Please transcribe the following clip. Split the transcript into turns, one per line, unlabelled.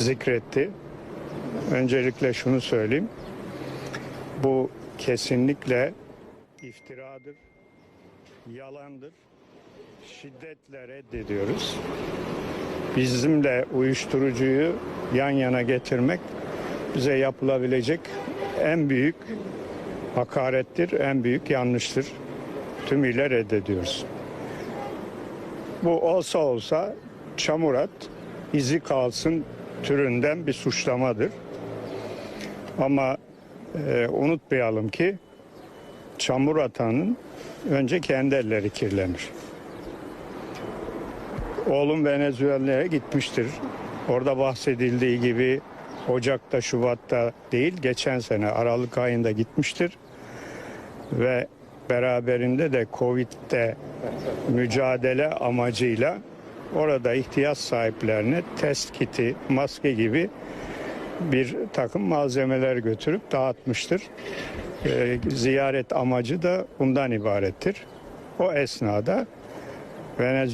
zikretti. Öncelikle şunu söyleyeyim. Bu kesinlikle iftiradır, yalandır. Şiddetle reddediyoruz. Bizimle uyuşturucuyu yan yana getirmek bize yapılabilecek en büyük hakarettir, en büyük yanlıştır. Tümüyle reddediyoruz. Bu olsa olsa çamurat izi kalsın türünden bir suçlamadır. Ama e, unutmayalım ki çamur atanın önce kendi elleri kirlenir. Oğlum Venezuela'ya gitmiştir. Orada bahsedildiği gibi Ocak'ta, Şubat'ta değil, geçen sene Aralık ayında gitmiştir. Ve beraberinde de Covid'de mücadele amacıyla orada ihtiyaç sahiplerine test kiti, maske gibi bir takım malzemeler götürüp dağıtmıştır. Ee, ziyaret amacı da bundan ibarettir. O esnada Venezuela